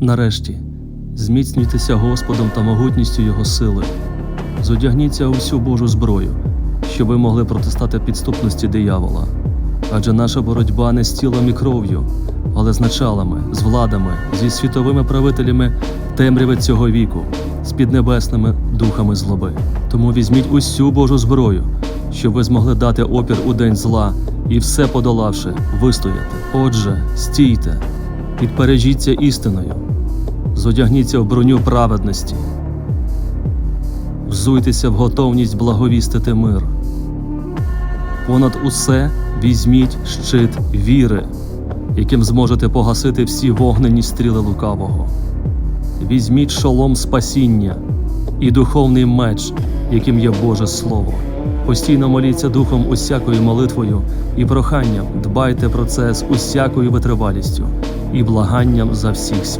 Нарешті, зміцнюйтеся Господом та могутністю Його сили. Зодягніться у всю Божу зброю, щоб ви могли протистати підступності диявола. Адже наша боротьба не з тілом і кров'ю, але з началами, з владами, зі світовими правителями темряви цього віку, з піднебесними духами злоби. Тому візьміть усю Божу зброю, щоб ви змогли дати опір у день зла і все подолавши, вистояти. Отже, стійте, підпережіться істиною, зодягніться в броню праведності, взуйтеся в готовність благовістити мир. Понад усе візьміть щит віри, яким зможете погасити всі вогнені стріли лукавого. Візьміть шолом спасіння і духовний меч, яким є Боже Слово. Постійно моліться духом усякою молитвою і проханням. Дбайте про це з усякою витривалістю і благанням за всіх святих.